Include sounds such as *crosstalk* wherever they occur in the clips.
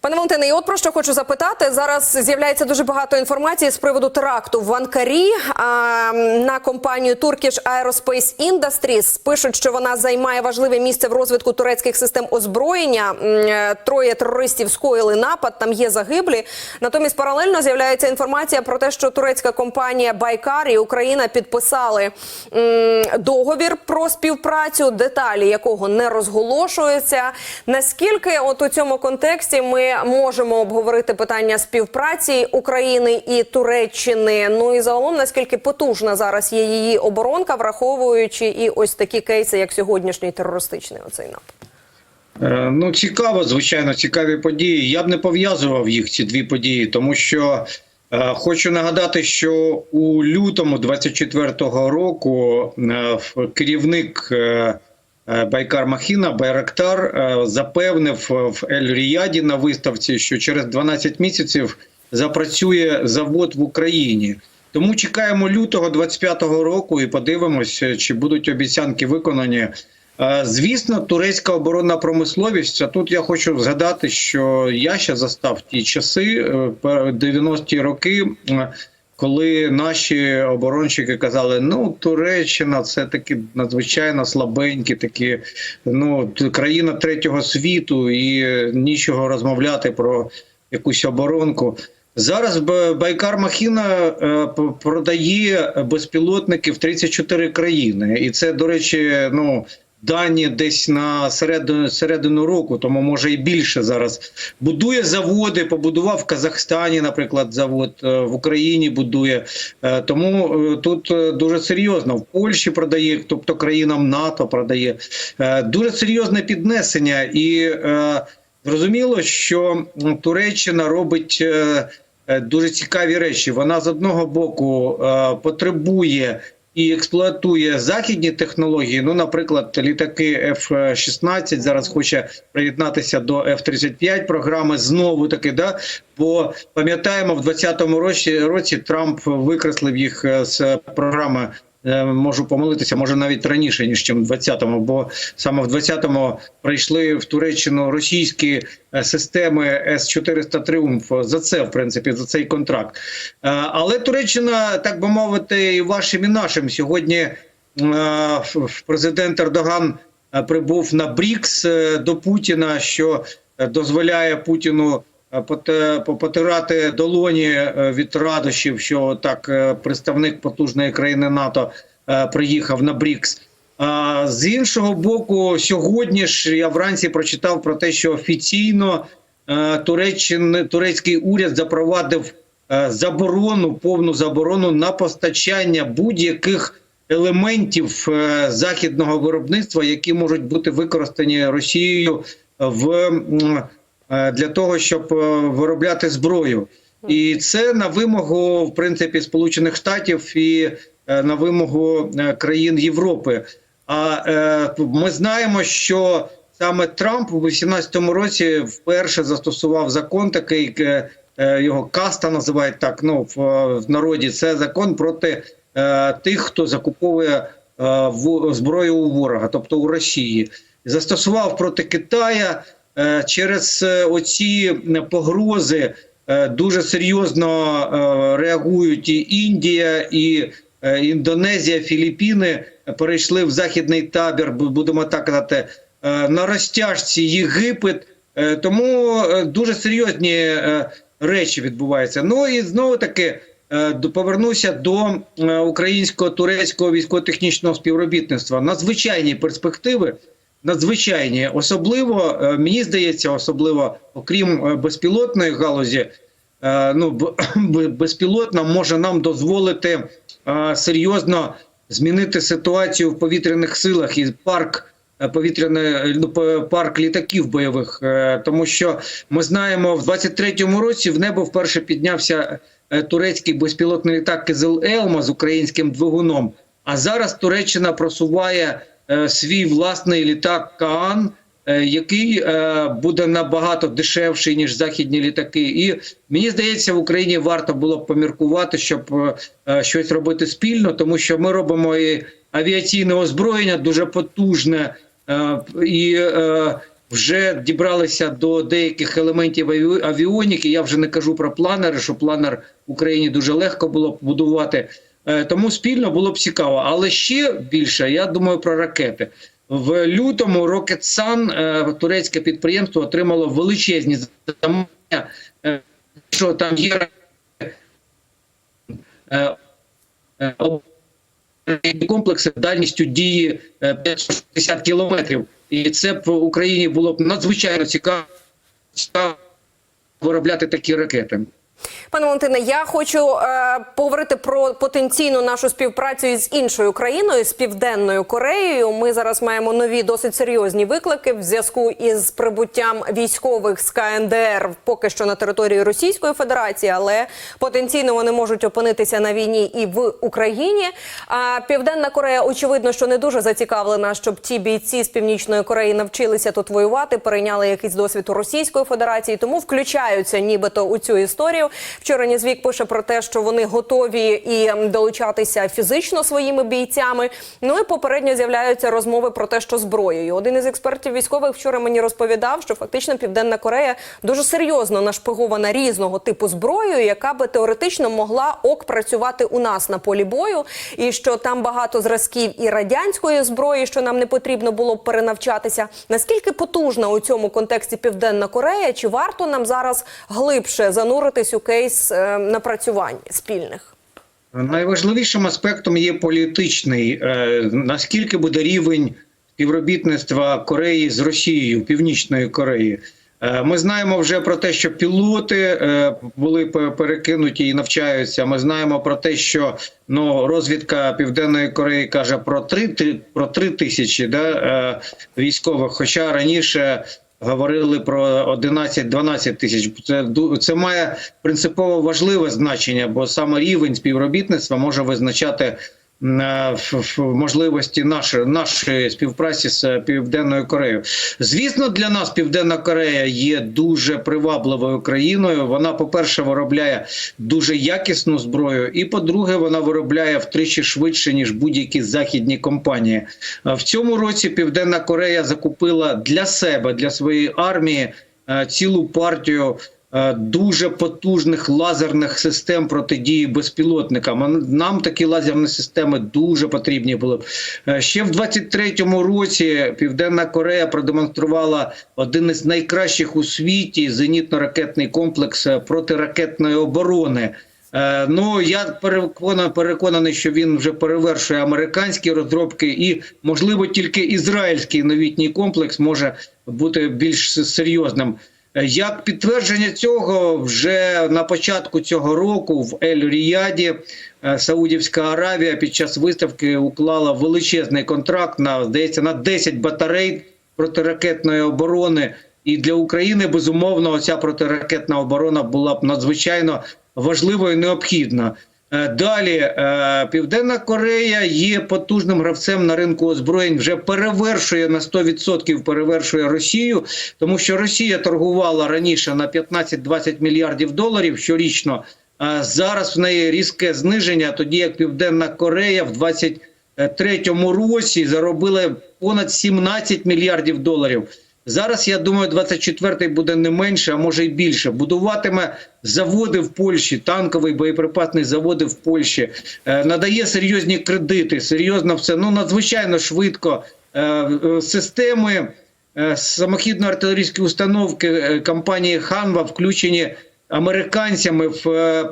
Пане Валентине, і от про що хочу запитати. Зараз з'являється дуже багато інформації з приводу теракту в Анкарі а, на компанію Turkish Aerospace Industries. Пишуть, що вона займає важливе місце в розвитку турецьких систем озброєння. Е, Троє терористів скоїли напад, там є загиблі. Натомість паралельно з'являється інформація про те, що турецька компанія Байкар і Україна підписали м, договір про співпрацю, деталі якого не розголошуються. Наскільки от у цьому контексті ми можемо обговорити питання співпраці України і Туреччини? Ну і загалом наскільки потужна зараз є її оборонка, враховуючи і ось такі кейси, як сьогоднішній терористичний оцей напад. Е, Ну, цікаво, звичайно, цікаві події. Я б не пов'язував їх ці дві події, тому що е, хочу нагадати, що у лютому 24-го року е, керівник е, Байкар Махіна Байрактар е, запевнив в Ель-Ріяді на виставці, що через 12 місяців запрацює завод в Україні. Тому чекаємо лютого 25-го року і подивимося, чи будуть обіцянки виконані. Е, Звісно, турецька оборонна промисловість. А тут я хочу згадати, що я ще застав ті часи, е, 90-ті роки, е, коли наші оборонщики казали: ну, Туреччина це такі надзвичайно слабенькі, такі ну країна третього світу, і нічого розмовляти про якусь оборонку. Зараз Байкар Махіна е, продає безпілотники в 34 країни, і це, до речі, ну. Дані десь на середину, середину року, тому може і більше зараз. Будує заводи, побудував в Казахстані, наприклад, завод е, в Україні будує. Е, Тому е, тут дуже серйозно. В Польщі продає, тобто країнам НАТО продає. Дуже серйозне піднесення. І зрозуміло, що Туреччина робить. Дуже цікаві речі. Вона з одного боку потребує і експлуатує західні технології. Ну, наприклад, літаки F-16 зараз хоче приєднатися до F-35 програми знову таки. Да? Бо пам'ятаємо, в 2020 році, році Трамп викреслив їх е, з програми. Е, Можу помилитися, може навіть раніше ніж чим в 20-му, бо саме в 20-му прийшли в Туреччину російські е, системи С-400 Тріумф за це, в принципі, за цей контракт. Е, Але Туреччина, так би мовити, і вашим, і нашим сьогодні президент Ердоган прибув на Брікс до Путіна, що дозволяє Путіну потирати долоні е, від радощів, що так е, представник потужної країни НАТО е, приїхав на Брікс. З іншого боку, сьогодні ж я вранці прочитав про те, що офіційно е, Туреччини, турецький уряд запровадив е, заборону, повну заборону на постачання будь-яких елементів е, західного виробництва, які можуть бути використані Росією в е, для того, щоб е, виробляти зброю. І це на вимогу, в принципі, Сполучених Штатів і е, на вимогу е, країн Європи. А е, ми знаємо, що саме Трамп у 2018 році вперше застосував закон, такий е, е, його каста називають так. Ну в, народі це закон проти е, тих, хто закуповує е, в, зброю у ворога, тобто у Росії, застосував проти Китая е, через е, оці погрози. е, Дуже серйозно е, реагують і Індія, і е, Індонезія, Філіппіни перейшли в західний табір, бу- будемо так казати, е, на розтяжці Єгипет. Е, Тому е, дуже серйозні е, речі відбуваються. Ну і знову таки е, повернуся до е, українсько-турецького військово-технічного співробітництва. Надзвичайні перспективи. Надзвичайні, особливо е, мені здається, особливо окрім е, безпілотної галузі, е, ну *coughs* безпілотна може нам дозволити серйозно змінити ситуацію в повітряних силах і парк е, повітряний ну, парк літаків бойових, тому що ми знаємо, в 23-му році в небо вперше піднявся турецький безпілотний літак Кизил Елма з українським двигуном. А зараз Туреччина просуває свій власний літак Каан, е, який е, буде набагато дешевший ніж західні літаки. І мені здається, в Україні варто було б поміркувати, щоб е, е, щось робити спільно, тому що ми робимо і авіаційне озброєння, дуже потужне е, і е, вже дібралися до деяких елементів аві- авіоніки. Я вже не кажу про планери, що планер в Україні дуже легко було б будувати. Е, Тому спільно було б цікаво. Але ще більше я думаю про ракети. В лютому е, турецьке підприємство, отримало величезні замовлення, е, що там є е, е, комплекси дальністю дії е, 560 кілометрів. І це б Україні було б надзвичайно цікаво виробляти такі ракети. Пане Валентине, я хочу е, поговорити про потенційну нашу співпрацю із іншою країною, з південною Кореєю. Ми зараз маємо нові досить серйозні виклики в зв'язку із прибуттям військових з КНДР поки що на території Російської Федерації, але потенційно вони можуть опинитися на війні і в Україні. А Південна Корея, очевидно, що не дуже зацікавлена, щоб ті бійці з північної Кореї навчилися тут воювати, перейняли якийсь досвід у Російської Федерації, тому включаються нібито у цю історію. Вчора Нізвік пише про те, що вони готові і долучатися фізично своїми бійцями. Ну і попередньо з'являються розмови про те, що зброєю. Один із експертів військових вчора мені розповідав, що фактично Південна Корея дуже серйозно нашпигована різного типу зброєю, яка би теоретично могла ок працювати у нас на полі бою, і що там багато зразків і радянської зброї, що нам не потрібно було б перенавчатися. Наскільки потужна у цьому контексті Південна Корея? Чи варто нам зараз глибше зануритись у кейс е, напрацювань спільних? Найважливішим аспектом є політичний. Е, Наскільки буде рівень співробітництва Кореї з Росією, Північної Кореї? Е, Ми знаємо вже про те, що пілоти були перекинуті і навчаються. Ми знаємо про те, що ну розвідка Південної Кореї каже про три про три тисячі да, військових. Хоча раніше говорили про 11-12 тисяч. Це це має принципово важливе значення, бо саме рівень співробітництва може визначати можливості нашої нашої співпраці з Південною Кореєю. Звісно, для нас Південна Корея є дуже привабливою країною. Вона, по-перше, виробляє дуже якісну зброю, і по-друге, вона виробляє втричі швидше ніж будь-які західні компанії. Е, В цьому році Південна Корея закупила для себе, для своєї армії е, цілу партію. Е, Дуже потужних лазерних систем протидії безпілотникам. Нам такі лазерні системи дуже потрібні були. Е, Ще в 23-му році Південна Корея продемонструвала один із найкращих у світі зенітно-ракетний комплекс е, протиракетної оборони. Ну я переконаний, переконаний, що він вже перевершує американські розробки, і можливо тільки ізраїльський новітній комплекс може бути більш серйозним. Е, Як підтвердження цього, вже на початку цього року в Ель-Ріяді е, Саудівська Аравія під час виставки уклала величезний контракт на здається на 10 батарей протиракетної оборони. І для України безумовно ця протиракетна оборона була б надзвичайно важливою і необхідна. Е, Далі е, Південна Корея є потужним гравцем на ринку озброєнь. Вже перевершує на 100% перевершує Росію, тому що Росія торгувала раніше на 15-20 мільярдів доларів щорічно. А зараз в неї різке зниження, тоді як Південна Корея в 23-му році заробила понад 17 мільярдів доларів. Зараз я думаю, 24-й буде не менше, а може й більше. Будуватиме заводи в Польщі, танковий боєприпасний заводи в Польщі, е, надає серйозні кредити, серйозно все. Ну надзвичайно швидко е, е, системи самохідно-артилерійські установки компанії Ханва включені американцями в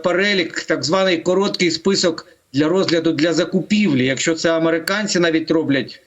перелік так званий короткий список для розгляду для закупівлі. Якщо це американці навіть роблять,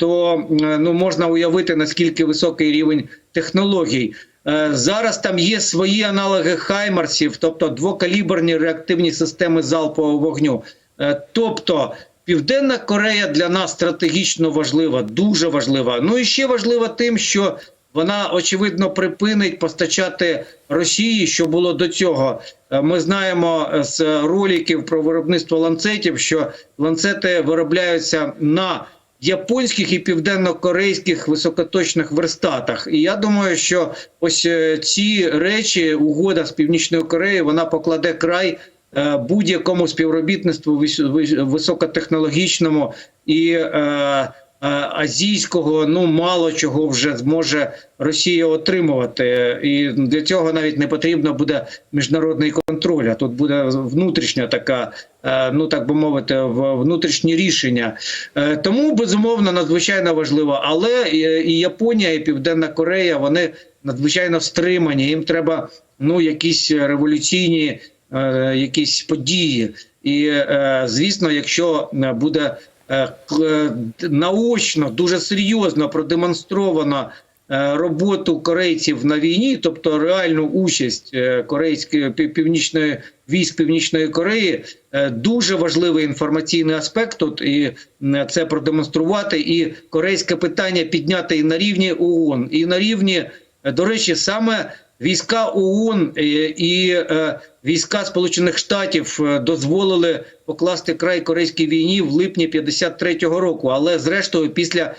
то е, ну можна уявити наскільки високий рівень технологій. Е, Зараз там є свої аналоги хаймарсів, тобто двокаліберні реактивні системи залпового вогню. Е, Тобто Південна Корея для нас стратегічно важлива, дуже важлива. Ну і ще важлива тим, що вона очевидно припинить постачати Росії, що було до цього. Е, Ми знаємо е, з роликів про виробництво ланцетів, що ланцети виробляються на японських і південно-корейських високоточних верстатах. І я думаю, що ось е, ці речі, угода з північною Кореєю, вона покладе край е, будь-якому співробітництву вис- вис- високотехнологічному і е, азійського, ну мало чого вже зможе Росія отримувати, і для цього навіть не потрібно буде міжнародний контроль. А тут буде внутрішня така, е, ну так би мовити, внутрішні рішення. Е, Тому безумовно надзвичайно важливо. Але і Японія, і Південна Корея вони надзвичайно стримані. Їм треба ну якісь революційні е, якісь події. І е, звісно, якщо е, буде е, е, наочно дуже серйозно продемонстровано е, роботу корейців на війні, тобто реальну участь е, корейської північної військ Північної Кореї, е, дуже важливий інформаційний аспект. Тут і е, це продемонструвати, і корейське питання підняти і на рівні ООН, і на рівні, е, до речі, саме. Війська ООН е, і е, війська Сполучених Штатів е, дозволили покласти край корейській війні в липні 53-го року, але зрештою після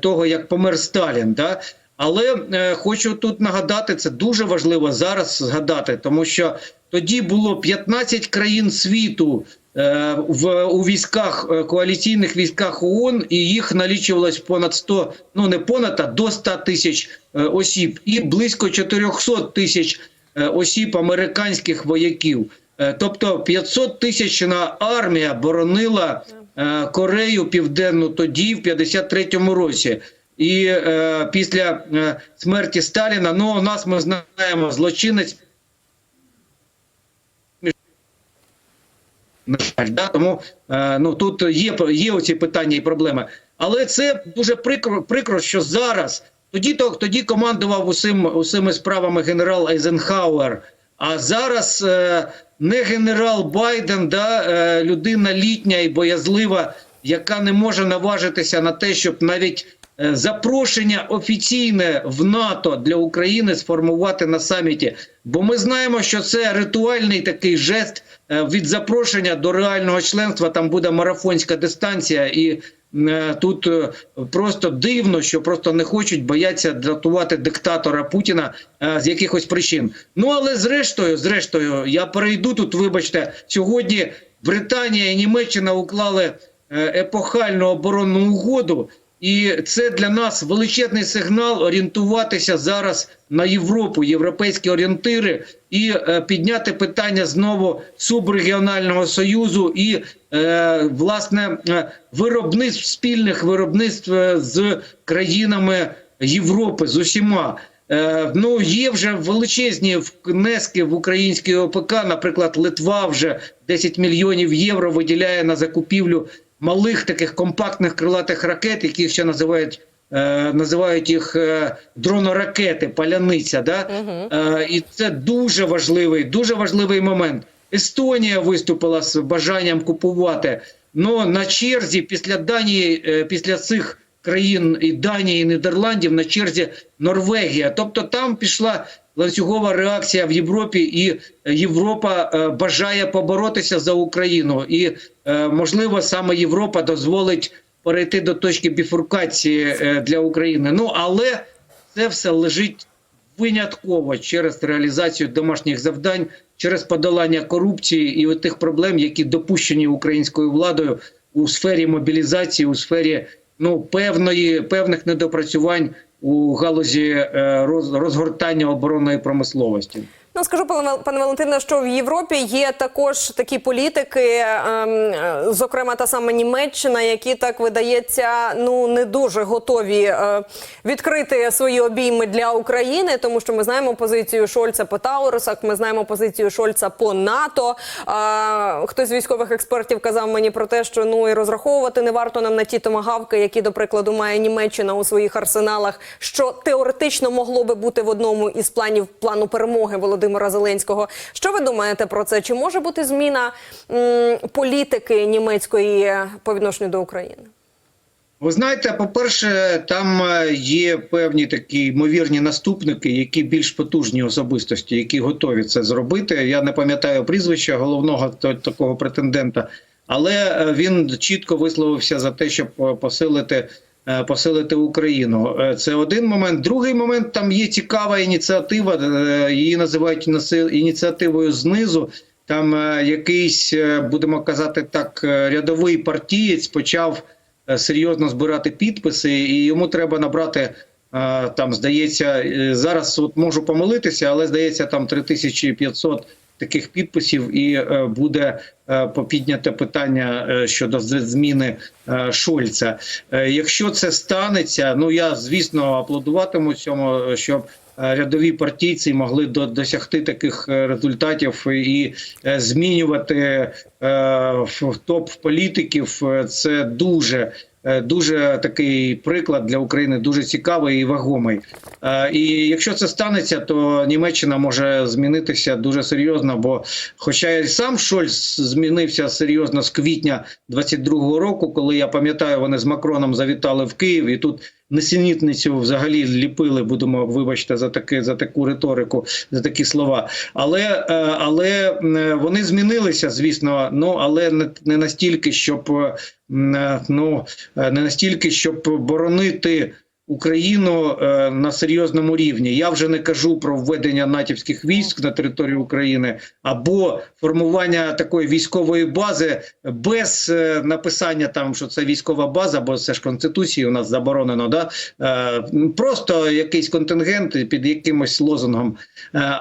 того як помер Сталін. Да? Але хочу тут нагадати, це дуже важливо зараз згадати, тому що тоді було 15 країн світу в у військах е, коаліційних військах ООН, і їх налічувалось понад 100, ну не понад, а до 100 тисяч е, осіб, і близько 400 тисяч е, осіб американських вояків. Е, Тобто 500 тисячна армія боронила е, Корею Південну тоді, в 53-му році. І е, після е, смерті Сталіна, ну у нас ми знаємо злочинець. На жаль, да? тому е, ну тут є є оці питання і проблеми. Але це дуже прикро, прикро, що зараз тоді то тоді командував усім усіми справами генерал Ейзенхауер. А зараз е, не генерал Байден, да, е, людина літня і боязлива, яка не може наважитися на те, щоб навіть е, запрошення офіційне в НАТО для України сформувати на саміті. Бо ми знаємо, що це ритуальний такий жест від запрошення до реального членства. Там буде марафонська дистанція, і е, тут е, просто дивно, що просто не хочуть, бояться дратувати диктатора Путіна е, з якихось причин. Ну але зрештою, зрештою, я перейду тут. Вибачте, сьогодні Британія і Німеччина уклали е, епохальну оборонну угоду. І це для нас величезний сигнал орієнтуватися зараз на Європу, європейські орієнтири, і е, підняти питання знову субрегіонального союзу і е, власне е, виробництв спільних виробництв е, з країнами Європи з усіма. Е, ну є вже величезні внески в український ОПК. Наприклад, Литва вже 10 мільйонів євро виділяє на закупівлю малих таких компактних крилатих ракет, які ще називають. е, Називають їх е, дроноракети, паляниця, да Е, і це дуже важливий, дуже важливий момент. Естонія виступила з бажанням купувати. Ну на черзі після Данії, після цих країн і Данії, і Нідерландів на черзі Норвегія. Тобто там пішла ланцюгова реакція в Європі, і Європа е, бажає поборотися за Україну. І е, можливо саме Європа дозволить перейти до точки біфуркації е, для України. Ну але це все лежить винятково через реалізацію домашніх завдань, через подолання корупції і тих проблем, які допущені українською владою у сфері мобілізації, у сфері ну певної певних недопрацювань у галузі е, роз- розгортання оборонної промисловості. Ну скажу, пане Вал- пане що в Європі є також такі політики, ем, е, зокрема та сама Німеччина, які так видається, ну не дуже готові е, відкрити свої обійми для України, тому що ми знаємо позицію Шольца по Таурусах, ми знаємо позицію Шольца по НАТО. Хтось з військових експертів казав мені про те, що ну і розраховувати не варто нам на ті томагавки, які, до прикладу, має Німеччина у своїх арсеналах, що теоретично могло би бути в одному із планів плану перемоги Володимира Зеленського. Що ви думаєте про це? Чи може бути зміна м, політики німецької по відношенню до України? Ви знаєте, по-перше, там е, є певні такі ймовірні наступники, які більш потужні особистості, які готові це зробити. Я не пам'ятаю прізвища головного такого претендента, але е, він чітко висловився за те, щоб е, посилити. Е, Посилити Україну, Е, це один момент. Другий момент там є цікава ініціатива. е, Її називають ініціативою знизу. там якийсь, будемо казати так, рядовий партієць почав серйозно збирати підписи, і йому треба набрати. Там здається, зараз от можу помилитися, але здається, там 3500 таких підписів, і е, буде е, попідняте питання е, щодо зміни Шольца. Якщо це станеться, ну я звісно аплодуватиму цьому, щоб рядові партійці могли до, досягти таких результатів і змінювати в- топ політиків. Це дуже. Е, Дуже такий приклад для України, дуже цікавий і вагомий. Е, І якщо це станеться, то Німеччина може змінитися дуже серйозно. Бо, хоча і сам Шольц змінився серйозно з квітня 22-го року, коли я пам'ятаю, вони з Макроном завітали в Київ, і тут несенітницю взагалі ліпили. Будемо вибачте за таке за таку риторику, за такі слова. Але е, але е, вони змінилися, звісно. Ну але не, настільки, щоб е, ну не настільки, щоб боронити. Україну е, на серйозному рівні. Я вже не кажу про введення натівських військ на територію України або формування такої військової бази без е, написання там, що це військова база, бо це ж конституції у нас заборонено. Да? Е, просто якийсь контингент під якимось лозунгом.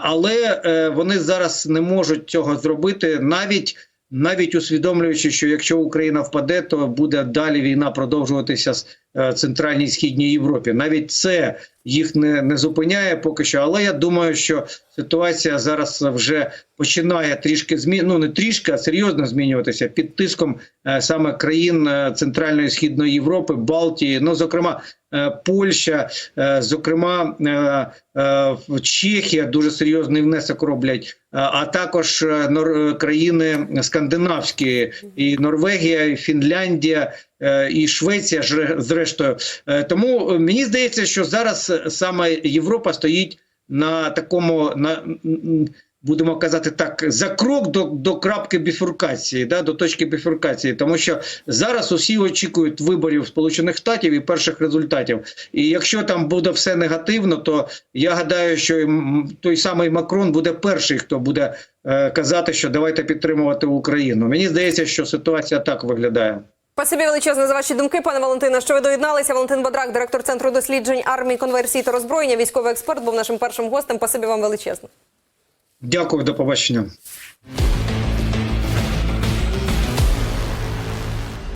Але вони зараз не можуть цього зробити навіть. Навіть усвідомлюючи, що якщо Україна впаде, то буде далі війна продовжуватися з центральній і східній Європі. Навіть це їх не, не зупиняє поки що. Але я думаю, що ситуація зараз вже починає трішки змін... ну не трішки, а серйозно змінюватися під тиском е, саме країн е, центральної і східної Європи, Балтії, ну зокрема. е, Польща, е, зокрема е, е, Чехія дуже серйозний внесок роблять, е, а також е, країни скандинавські, і Норвегія, і Фінляндія, е, і Швеція, зрештою. Е, Тому е, мені здається, що зараз е, саме Європа стоїть на такому на будемо казати так, за крок до, до крапки біфуркації, да, до точки біфуркації, тому що зараз усі очікують виборів Сполучених Штатів і перших результатів. І якщо там буде все негативно, то я гадаю, що той самий Макрон буде перший, хто буде е, казати, що давайте підтримувати Україну. Мені здається, що ситуація так виглядає. Спасибі величезне за ваші думки, пане Валентина. Що ви доєдналися? Валентин Бадрак, директор центру досліджень армії, конверсії та роззброєння, військовий експерт, був нашим першим гостем. Спасибі вам величезне. Дякую, до побачення.